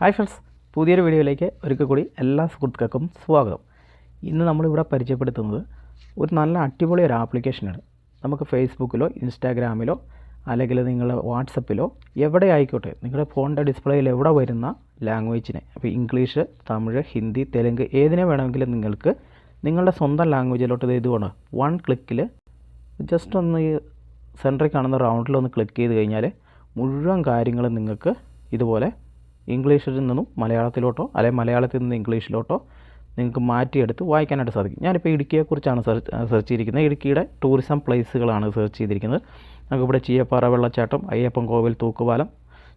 Hi friends പുതിയൊരു വീഡിയോയിലേക്ക് ഒരിക്കൽ കൂടി എല്ലാ സുഹൃത്തുക്കൾക്കും സ്വാഗതം. ഇന്ന് നമ്മളിവിടെ പരിചയപ്പെടുത്തുന്നത് ഒരു നല്ല അടിപൊളി ഒരു ആപ്ലിക്കേഷനാണ്. നമുക്ക് ഫേസ്ബുക്കിലോ ഇൻസ്റ്റാഗ്രാമിലോ അല്ലെങ്കിൽ നിങ്ങളുടെ വാട്സപ്പിലോ എവിടെ ആയിക്കോട്ടെ നിങ്ങളുടെ ഫോണിന്റെ ഡിസ്പ്ലേയിൽ എവിടെ വരുന്ന ലാംഗ്വേജിനെ അപ്പോൾ ഇംഗ്ലീഷ് തമിഴ് ഹിന്ദി തെലുങ്ക് ഏതിനെ വേണമെങ്കിലും നിങ്ങൾക്ക് നിങ്ങളുടെ സ്വന്തം ലാംഗ്വേജിലോട്ട് ഇത് ഇതുകൊണ്ട് വൺ ക്ലിക്കിൽ ജസ്റ്റ് ഒന്ന് ഈ സെന്ററിൽ കാണുന്ന റൗണ്ടിൽ ഒന്ന് ക്ലിക്ക് ചെയ്ത് കഴിഞ്ഞാൽ മുഴുവൻ കാര്യങ്ങളും നിങ്ങൾക്ക് ഇതുപോലെ ഇംഗ്ലീഷിൽ നിന്നും മലയാളത്തിലോട്ടോ അല്ലെങ്കിൽ മലയാളത്തിൽ നിന്ന് ഇംഗ്ലീഷിലോട്ടോ നിങ്ങൾക്ക് മാറ്റിയെടുത്ത് വായിക്കാനായിട്ട് സാധിക്കും. ഞാനിപ്പോൾ ഇടുക്കിയെക്കുറിച്ചാണ് സെർച്ച് സെർച്ച് ചെയ്തിരിക്കുന്നത്. ഇടുക്കിയുടെ ടൂറിസം പ്ലേസുകളാണ് സെർച്ച് ചെയ്തിരിക്കുന്നത്. നമുക്കിവിടെ ചീയപ്പാറ വെള്ളച്ചാട്ടം അയ്യപ്പൻ കോവിൽ തൂക്കുപാലം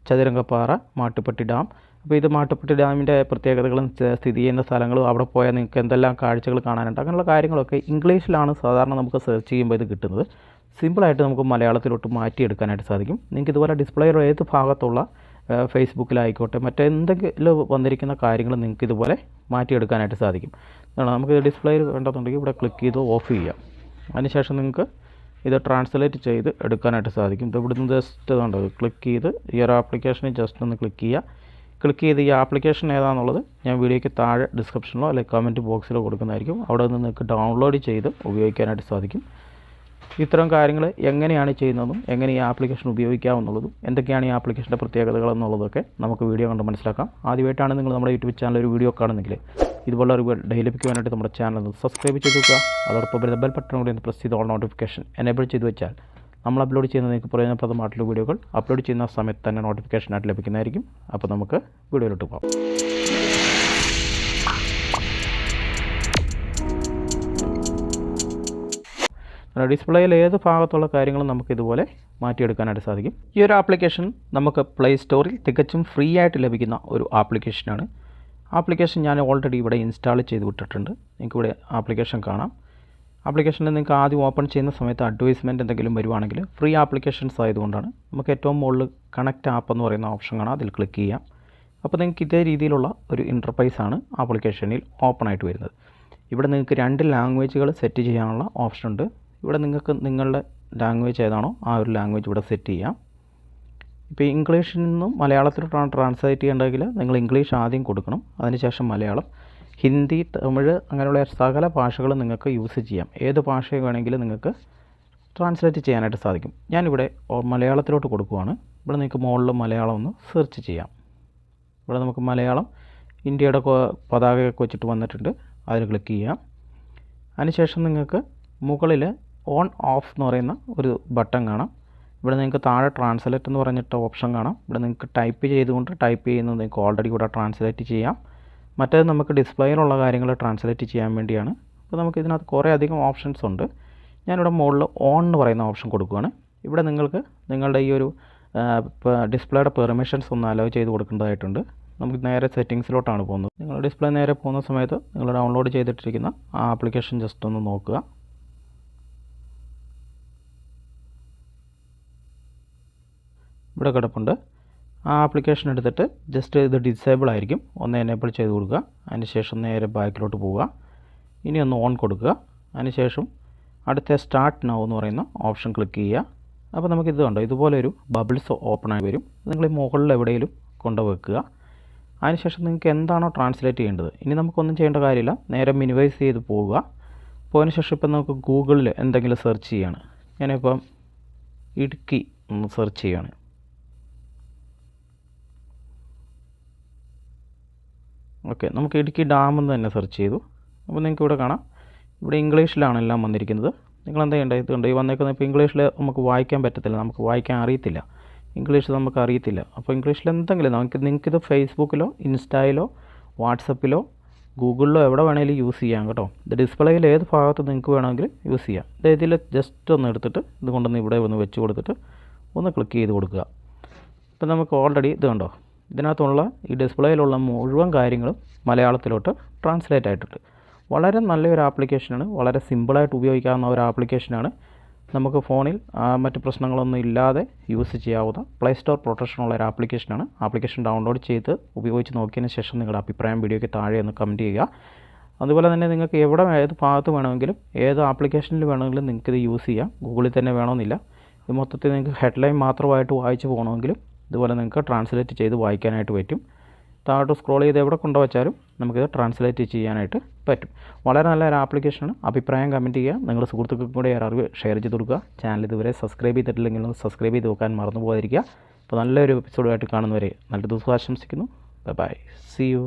ചതുരംഗപ്പാറ മാട്ടുപ്പെട്ടി ഡാം. അപ്പോൾ ഇത് മാട്ടുപ്പെട്ടി ഡാമിന്റെ പ്രത്യേകതകളും സ്ഥിതി ചെയ്യുന്ന സ്ഥലങ്ങളും അവിടെ പോയാൽ നിങ്ങൾക്ക് എന്തെല്ലാം കാഴ്ചകൾ കാണാനുണ്ട് അങ്ങനെയുള്ള കാര്യങ്ങളൊക്കെ ഇംഗ്ലീഷിലാണ് സാധാരണ നമുക്ക് സെർച്ച് ചെയ്യുമ്പോൾ ഇത് കിട്ടുന്നത്. സിമ്പിളായിട്ട് നമുക്ക് മലയാളത്തിലോട്ട് മാറ്റിയെടുക്കാനായിട്ട് സാധിക്കും. നിങ്ങൾക്ക് ഇതുപോലെ ഡിസ്പ്ലേയുടെ ഏത് ഭാഗത്തുള്ള ഫേസ്ബുക്കിലായിക്കോട്ടെ മറ്റെന്തെങ്കിലും വന്നിരിക്കുന്ന കാര്യങ്ങൾ നിങ്ങൾക്ക് ഇതുപോലെ മാറ്റിയെടുക്കാനായിട്ട് സാധിക്കും. എന്താണ് നമുക്ക് ഡിസ്പ്ലേയിൽ വേണ്ടെന്നുണ്ടെങ്കിൽ ഇവിടെ ക്ലിക്ക് ചെയ്ത് ഓഫ് ചെയ്യാം. അതിനുശേഷം നിങ്ങൾക്ക് ഇത് ട്രാൻസ്ലേറ്റ് ചെയ്ത് എടുക്കാനായിട്ട് സാധിക്കും. ഇത് ഇവിടുന്ന് ജസ്റ്റ് ഇതുണ്ട് ക്ലിക്ക് ചെയ്ത് ഈ ഒരു ആപ്ലിക്കേഷനിൽ ജസ്റ്റ് ഒന്ന് ക്ലിക്ക് ചെയ്യുക. ക്ലിക്ക് ചെയ്ത് ഈ ആപ്ലിക്കേഷൻ ഏതാണെന്നുള്ളത് ഞാൻ വീഡിയോയ്ക്ക് താഴെ ഡിസ്ക്രിപ്ഷനിലോ അല്ലെങ്കിൽ കമന്റ് ബോക്സിലോ കൊടുക്കുന്നതായിരിക്കും. അവിടെ നിന്ന് നിങ്ങൾക്ക് ഡൗൺലോഡ് ചെയ്ത് ഉപയോഗിക്കാനായിട്ട് സാധിക്കും. ഇത്തരം കാര്യങ്ങൾ എങ്ങനെയാണ് ചെയ്യുന്നതും എങ്ങനെ ഈ ആപ്ലിക്കേഷൻ ഉപയോഗിക്കാമെന്നുള്ളതും എന്തൊക്കെയാണ് ഈ ആപ്ലിക്കേഷന്റെ പ്രത്യേകതകൾ എന്നുള്ളതൊക്കെ നമുക്ക് വീഡിയോ കണ്ട് മനസ്സിലാക്കാം. ആദ്യമായിട്ടാണ് നിങ്ങൾ നമ്മുടെ യൂട്യൂബ് ചാനൽ ഒരു വീഡിയോ കാണുന്നെങ്കിൽ ഇതുപോലെ ഒരു ഡെയിലി ലഭിക്കുവാനായിട്ട് നമ്മുടെ ചാനൽ ഒന്ന് സബ്സ്ക്രൈബ് ചെയ്ത് വെക്കുക. അതോടൊപ്പം ബെൽ ബട്ടൺ കൂടി ഒന്ന് പ്രസ് ചെയ്ത് ഓൾ നോട്ടിഫിക്കേഷൻ എനേബിൾ ചെയ്ത് വെച്ചാൽ നമ്മൾ അപ്ലോഡ് ചെയ്യുന്ന നിങ്ങൾക്ക് പ്രയോജനപ്രദമായിട്ടുള്ള വീഡിയോകൾ അപ്ലോഡ് ചെയ്യുന്ന സമയത്ത് തന്നെ നോട്ടിഫിക്കേഷനായിട്ട് ലഭിക്കുന്നതായിരിക്കും. അപ്പോൾ നമുക്ക് വീഡിയോയിലോട്ട് പോകാം. ഡിസ്പ്ലേയിൽ ഏത് ഭാഗത്തുള്ള കാര്യങ്ങളും നമുക്ക് ഇതുപോലെ മാറ്റിയെടുക്കാനായിട്ട് സാധിക്കും. ഈ ഒരു ആപ്ലിക്കേഷൻ നമുക്ക് പ്ലേ സ്റ്റോറിൽ തികച്ചും ഫ്രീ ആയിട്ട് ലഭിക്കുന്ന ഒരു ആപ്ലിക്കേഷനാണ്. ആപ്ലിക്കേഷൻ ഞാൻ ഓൾറെഡി ഇവിടെ ഇൻസ്റ്റാൾ ചെയ്ത് വിട്ടിട്ടുണ്ട്. നിങ്ങൾക്ക് ഇവിടെ ആപ്ലിക്കേഷൻ കാണാം. ആപ്ലിക്കേഷനിൽ നിങ്ങൾക്ക് ആദ്യം ഓപ്പൺ ചെയ്യുന്ന സമയത്ത് അഡ്വൈസ്മെന്റ് എന്തെങ്കിലും വരുവാണെങ്കിൽ ഫ്രീ ആപ്ലിക്കേഷൻസ് ആയതുകൊണ്ടാണ്. നമുക്ക് ഏറ്റവും മുകളിൽ കണക്ട് ആപ്പ് എന്ന് പറയുന്ന ഓപ്ഷൻ കാണാം. അതിൽ ക്ലിക്ക് ചെയ്യാം. അപ്പോൾ നിങ്ങൾക്ക് ഇതേ രീതിയിലുള്ള ഒരു ഇന്റർപ്രൈസാണ് ആപ്ലിക്കേഷനിൽ ഓപ്പൺ ആയിട്ട് വരുന്നത്. ഇവിടെ നിങ്ങൾക്ക് രണ്ട് ലാംഗ്വേജുകൾ സെറ്റ് ചെയ്യാനുള്ള ഓപ്ഷൻ ഉണ്ട്. ഇവിടെ നിങ്ങൾക്ക് നിങ്ങളുടെ ലാംഗ്വേജ് ഏതാണോ ആ ഒരു ലാംഗ്വേജ് ഇവിടെ സെറ്റ് ചെയ്യാം. ഇപ്പോൾ ഇംഗ്ലീഷിൽ നിന്നും മലയാളത്തിലോട്ടാണ് ട്രാൻസ്ലേറ്റ് ചെയ്യേണ്ടതെങ്കിൽ നിങ്ങൾ ഇംഗ്ലീഷ് ആദ്യം കൊടുക്കണം. അതിനുശേഷം മലയാളം ഹിന്ദി തമിഴ് അങ്ങനെയുള്ള സകല ഭാഷകളും നിങ്ങൾക്ക് യൂസ് ചെയ്യാം. ഏത് ഭാഷ വേണമെങ്കിലും നിങ്ങൾക്ക് ട്രാൻസ്ലേറ്റ് ചെയ്യാനായിട്ട് സാധിക്കും. ഞാനിവിടെ മലയാളത്തിലോട്ട് കൊടുക്കുവാണ്. ഇവിടെ നിങ്ങൾക്ക് മുകളിൽ മലയാളം ഒന്ന് സെർച്ച് ചെയ്യാം. ഇവിടെ നമുക്ക് മലയാളം ഇന്ത്യയുടെ പതാകയൊക്കെ വെച്ചിട്ട് വന്നിട്ടുണ്ട്. അതിൽ ക്ലിക്ക് ചെയ്യാം. അതിനുശേഷം നിങ്ങൾക്ക് മുകളിൽ ഓൺ ഓഫ് എന്ന് പറയുന്ന ഒരു ബട്ടൺ കാണാം. ഇവിടെ നിങ്ങൾക്ക് താഴെ ട്രാൻസ്ലേറ്റ് എന്ന് പറഞ്ഞിട്ട് ഓപ്ഷൻ കാണാം. ഇവിടെ നിങ്ങൾക്ക് ടൈപ്പ് ചെയ്തുകൊണ്ട് ടൈപ്പ് ചെയ്യുന്നത് നിങ്ങൾക്ക് ഓൾറെഡി ഇവിടെ ട്രാൻസ്ലേറ്റ് ചെയ്യാം. മറ്റേത് നമുക്ക് ഡിസ്പ്ലേയിലുള്ള കാര്യങ്ങൾ ട്രാൻസ്ലേറ്റ് ചെയ്യാൻ വേണ്ടിയാണ്. അപ്പോൾ നമുക്ക് ഇതിനകത്ത് കുറേ അധികം ഓപ്ഷൻസ് ഉണ്ട്. ഞാനിവിടെ മുകളിൽ ഓൺ എന്ന് പറയുന്ന ഓപ്ഷൻ കൊടുക്കുകയാണ്. ഇവിടെ നിങ്ങൾക്ക് നിങ്ങളുടെ ഈ ഒരു ഡിസ്പ്ലേയുടെ പെർമിഷൻസ് ഒന്ന് അലോ ചെയ്ത് കൊടുക്കേണ്ടതായിട്ടുണ്ട്. നമുക്ക് നേരെ സെറ്റിങ്സിലോട്ടാണ് പോകുന്നത്. നിങ്ങൾ ഡിസ്പ്ലേ നേരെ പോകുന്ന സമയത്ത് നിങ്ങൾ ഡൗൺലോഡ് ചെയ്തിട്ടിരിക്കുന്ന ആ ആപ്ലിക്കേഷൻ ജസ്റ്റ് ഒന്ന് നോക്കുക. ഇവിടെ കിടപ്പുണ്ട്. ആ ആപ്ലിക്കേഷൻ എടുത്തിട്ട് ജസ്റ്റ് ഇത് ഡിസേബിൾ ആയിരിക്കും. ഒന്ന് എനേബിൾ ചെയ്ത് കൊടുക്കുക. അതിനുശേഷം നേരെ ബാക്കിലോട്ട് പോവുക. ഇനി ഒന്ന് ഓൺ കൊടുക്കുക. അതിനുശേഷം അടുത്ത സ്റ്റാർട്ട് നൗ എന്ന് പറയുന്ന ഓപ്ഷൻ ക്ലിക്ക് ചെയ്യുക. അപ്പോൾ നമുക്കിത് കണ്ടോ? ഇതുപോലെ ഒരു ബബിൾസ് ഓപ്പൺ ആയി വരും. നിങ്ങൾ ഈ മുകളിൽ എവിടെയെങ്കിലും കൊണ്ടുവെക്കുക. അതിനുശേഷം നിങ്ങൾക്ക് എന്താണോ ട്രാൻസ്ലേറ്റ് ചെയ്യേണ്ടത്. ഇനി നമുക്കൊന്നും ചെയ്യേണ്ട കാര്യമില്ല. നേരെ മിനിമൈസ് ചെയ്ത് പോവുക. പോയതിന് ശേഷം ഇപ്പം നമുക്ക് ഗൂഗിളിൽ എന്തെങ്കിലും സെർച്ച് ചെയ്യാണ്. ഞാനിപ്പം ഇടുക്കി ഒന്ന് സെർച്ച് ചെയ്യാണ്. ഓക്കെ നമുക്ക് ഇടുക്കി ഡാം എന്ന് തന്നെ സെർച്ച് ചെയ്തു. അപ്പോൾ നിങ്ങൾക്ക് ഇവിടെ കാണാം. ഇവിടെ ഇംഗ്ലീഷിലാണ് എല്ലാം വന്നിരിക്കുന്നത്. നിങ്ങൾ എന്താ ചെയ്യേണ്ടത്? ഇതുണ്ട് ഈ വന്നേക്കുന്നത് ഇപ്പോൾ ഇംഗ്ലീഷിൽ നമുക്ക് വായിക്കാൻ പറ്റത്തില്ല നമുക്ക് വായിക്കാൻ അറിയത്തില്ല. ഇംഗ്ലീഷ് നമുക്ക് അറിയത്തില്ല. അപ്പോൾ ഇംഗ്ലീഷിൽ എന്തെങ്കിലും നമുക്ക് നിങ്ങൾക്കിത് ഫേസ്ബുക്കിലോ ഇൻസ്റ്റയിലോ വാട്സപ്പിലോ ഗൂഗിളിലോ എവിടെ വേണമെങ്കിലും യൂസ് ചെയ്യാം കേട്ടോ. ഇത് ഡിസ്പ്ലേയിൽ ഏത് ഭാഗത്ത് നിങ്ങൾക്ക് വേണമെങ്കിലും യൂസ് ചെയ്യാം. ഇത് ഇതിൽ ജസ്റ്റ് ഒന്ന് എടുത്തിട്ട് ഇത് കൊണ്ടൊന്ന് ഇവിടെ ഒന്ന് വെച്ച് കൊടുത്തിട്ട് ഒന്ന് ക്ലിക്ക് ചെയ്ത് കൊടുക്കുക. ഇപ്പം നമുക്ക് ഓൾറെഡി ഇത് കണ്ടോ ഇതിനകത്തുള്ള ഈ ഡിസ്പ്ലേയിലുള്ള മുഴുവൻ കാര്യങ്ങളും മലയാളത്തിലോട്ട് ട്രാൻസ്ലേറ്റ് ആയിട്ടുണ്ട്. വളരെ നല്ലൊരു ആപ്ലിക്കേഷനാണ് വളരെ സിമ്പിളായിട്ട് ഉപയോഗിക്കാവുന്ന ഒരു ആപ്ലിക്കേഷനാണ് നമുക്ക് ഫോണിൽ മറ്റ് പ്രശ്നങ്ങളൊന്നും ഇല്ലാതെ യൂസ് ചെയ്യാവുന്ന പ്ലേ സ്റ്റോർ പ്രൊട്ടക്ഷനുള്ള ഒരു ആപ്ലിക്കേഷനാണ് ആപ്ലിക്കേഷൻ ഡൗൺലോഡ് ചെയ്ത് ഉപയോഗിച്ച് നോക്കിയതിന് ശേഷം നിങ്ങളുടെ അഭിപ്രായം വീഡിയോയ്ക്ക് താഴെ ഒന്ന് കമന്റ് ചെയ്യുക. അതുപോലെ തന്നെ നിങ്ങൾക്ക് എവിടെ ഏത് ഭാഗത്ത് വേണമെങ്കിലും ഏത് ആപ്ലിക്കേഷനിൽ വേണമെങ്കിലും നിങ്ങൾക്കിത് യൂസ് ചെയ്യാം. ഗൂഗിളിൽ തന്നെ വേണമെന്നില്ല ഇത് മൊത്തത്തിൽ നിങ്ങൾക്ക് ഹെഡ്ലൈൻ മാത്രമായിട്ട് വായിച്ച് പോകണമെങ്കിലും ഇതുപോലെ നിങ്ങൾക്ക് ട്രാൻസ്ലേറ്റ് ചെയ്ത് വായിക്കാനായിട്ട് പറ്റും. താഴോട്ട് സ്ക്രോൾ ചെയ്ത് എവിടെ കൊണ്ടുവച്ചാലും നമുക്കിത് ട്രാൻസ്ലേറ്റ് ചെയ്യാനായിട്ട് പറ്റും. വളരെ നല്ലൊരു ആപ്ലിക്കേഷനാണ് അഭിപ്രായം കമന്റ് ചെയ്യുക. നിങ്ങളുടെ സുഹൃത്തുക്കൾക്കും കൂടെ അറിവ് ഷെയർ ചെയ്ത് കൊടുക്കുക. ചാനൽ ഇതുവരെ സബ്സ്ക്രൈബ് ചെയ്തിട്ടില്ലെങ്കിൽ സബ്സ്ക്രൈബ് ചെയ്ത് നോക്കാൻ മറന്നു പോകാതിരിക്കുക. അപ്പോൾ നല്ലൊരു എപ്പിസോഡുമായിട്ട് കാണുന്നവരെ നല്ല ദിവസം ആശംസിക്കുന്നു. By C U